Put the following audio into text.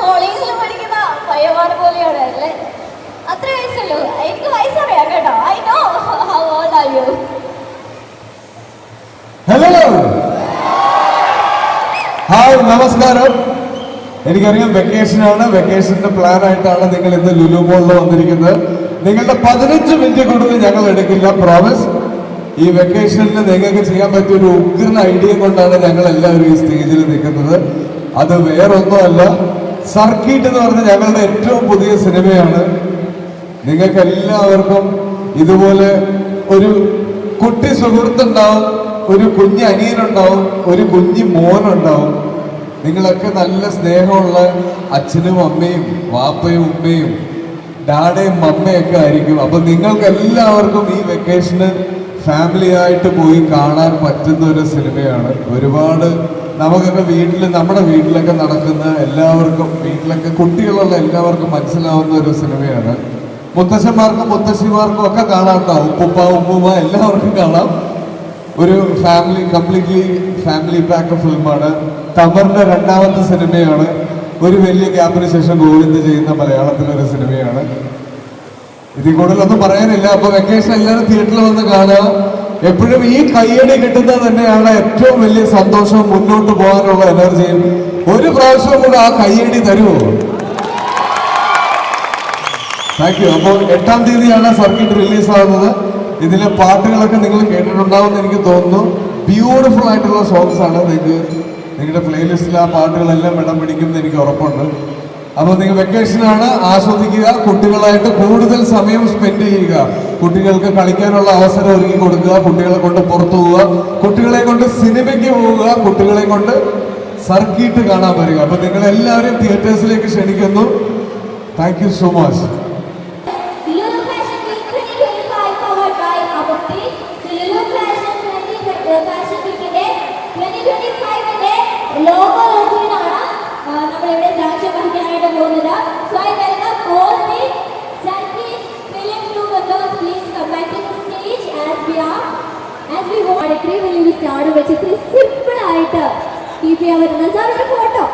കോളേജിൽ പഠിക്കുന്ന പയ്യന്മാർ പോലെയാണ് അല്ലേ? അത്ര വയസ്സുള്ളൂ. എനിക്ക് വയസ്സറിയാം കേട്ടോ. I know how are you hello hi നമസ്കാരം. എനിക്കറിയാം വെക്കേഷനാണ് വെക്കേഷന്റെ പ്ലാൻ ആയിട്ടാണ് നിങ്ങൾ ഇന്ന് ലുലു മോളിൽ വന്നിരിക്കുന്നത്. നിങ്ങളുടെ പതിനഞ്ച് മിനിറ്റ് കൂടുതൽ ഞങ്ങൾ എടുക്കില്ല പ്രോമിസ് ഈ വെക്കേഷനിൽ നിങ്ങൾക്ക് ചെയ്യാൻ പറ്റിയ ഒരു ഉഗ്രൻ ഐഡിയ കൊണ്ടാണ് ഞങ്ങൾ എല്ലാവരും ഈ സ്റ്റേജിൽ നിൽക്കുന്നത്. അത് വേറൊന്നുമല്ല. സർക്കീട്ട് എന്ന് പറഞ്ഞ ഞങ്ങളുടെ ഏറ്റവും പുതിയ സിനിമയാണ്. നിങ്ങൾക്ക് എല്ലാവർക്കും ഇതുപോലെ ഒരു കുട്ടി സുഹൃത്തുണ്ടാവും ഒരു കുഞ്ഞ് അനിയനുണ്ടാവും ഒരു കുഞ്ഞ് മോനുണ്ടാവും. നിങ്ങളൊക്കെ നല്ല സ്നേഹമുള്ള അച്ഛനും അമ്മയും വാപ്പയും ഉമ്മയും ഡാഡയും മമ്മയൊക്കെ ആയിരിക്കും. അപ്പം നിങ്ങൾക്ക് എല്ലാവർക്കും ഈ വെക്കേഷന് ഫാമിലിയായിട്ട് പോയി കാണാൻ പറ്റുന്ന ഒരു സിനിമയാണ്. ഒരുപാട് നമുക്കൊക്കെ വീട്ടിൽ നമ്മുടെ വീട്ടിലൊക്കെ നടക്കുന്ന എല്ലാവർക്കും വീട്ടിലൊക്കെ കുട്ടികളുള്ള എല്ലാവർക്കും മനസ്സിലാവുന്ന ഒരു സിനിമയാണ്. മുത്തശ്ശന്മാർക്കും മുത്തശ്ശിമാർക്കും ഒക്കെ കാണാത്ത കേട്ടോ ഉപ്പുപ്പ ഉമ്മുമ്മ എല്ലാവർക്കും കാണാം. ഒരു ഫാമിലി കംപ്ലീറ്റ്ലി ഫാമിലി പാക്ക് ഫിലിമാണ് തമറിന്റെ രണ്ടാമത്തെ സിനിമയാണ്. ഒരു വലിയ ഗ്യാപ്പിന് ശേഷം ഗോവിന്ദ് ചെയ്യുന്ന മലയാളത്തിലെ ഒരു സിനിമയാണ്. ഇതിൽ കൂടുതലൊന്നും പറയാനില്ല. അപ്പോൾ വെക്കേഷൻ എല്ലാവരും തിയേറ്ററിൽ വന്ന് കാണുക. എപ്പോഴും ഈ കയ്യടി കിട്ടുന്നത് തന്നെയാണ് ഏറ്റവും വലിയ സന്തോഷം മുന്നോട്ട് പോകാനുള്ള എനർജിയും. ഒരു പ്രാവശ്യവും കൂടെ ആ കയ്യടി തരുമോ താങ്ക് യു അപ്പോൾ എട്ടാം തീയതിയാണ് സർക്കിട്ട് റിലീസാകുന്നത് ഇതിലെ പാട്ടുകളൊക്കെ നിങ്ങൾ കേട്ടിട്ടുണ്ടാവും എന്ന് എനിക്ക് തോന്നുന്നു. ബ്യൂട്ടിഫുൾ ആയിട്ടുള്ള സോങ്സ് ആണ്. നിങ്ങൾക്ക് നിങ്ങളുടെ പ്ലേലിസ്റ്റിൽ ആ പാട്ടുകളെല്ലാം ഇടം പിടിക്കും എന്ന് എനിക്ക് ഉറപ്പുണ്ട്. അപ്പോൾ നിങ്ങൾ വെക്കേഷനാണ് ആസ്വദിക്കുക. കുട്ടികളായിട്ട് കൂടുതൽ സമയം സ്പെൻഡ് ചെയ്യുക. കുട്ടികൾക്ക് കളിക്കാനുള്ള അവസരം ഒരുക്കി കൊടുക്കുക. കുട്ടികളെ കൊണ്ട് പുറത്തു പോവുക. കുട്ടികളെ കൊണ്ട് സിനിമയ്ക്ക് പോവുക. കുട്ടികളെ കൊണ്ട് സർക്കിട്ട് കാണാൻ വരിക. അപ്പോൾ നിങ്ങളെല്ലാവരും തിയേറ്റേഴ്സിലേക്ക് ക്ഷണിക്കുന്നു. താങ്ക് സോ മച്ച് ഇത്രയും വലിയൊരു സ്റ്റാർ വെച്ച് ഇത്രയും സിമ്പിൾ ആയിട്ട് കീപ്പ് ചെയ്യാൻ പറ്റുന്ന സാർ ഒരു ഫോട്ടോ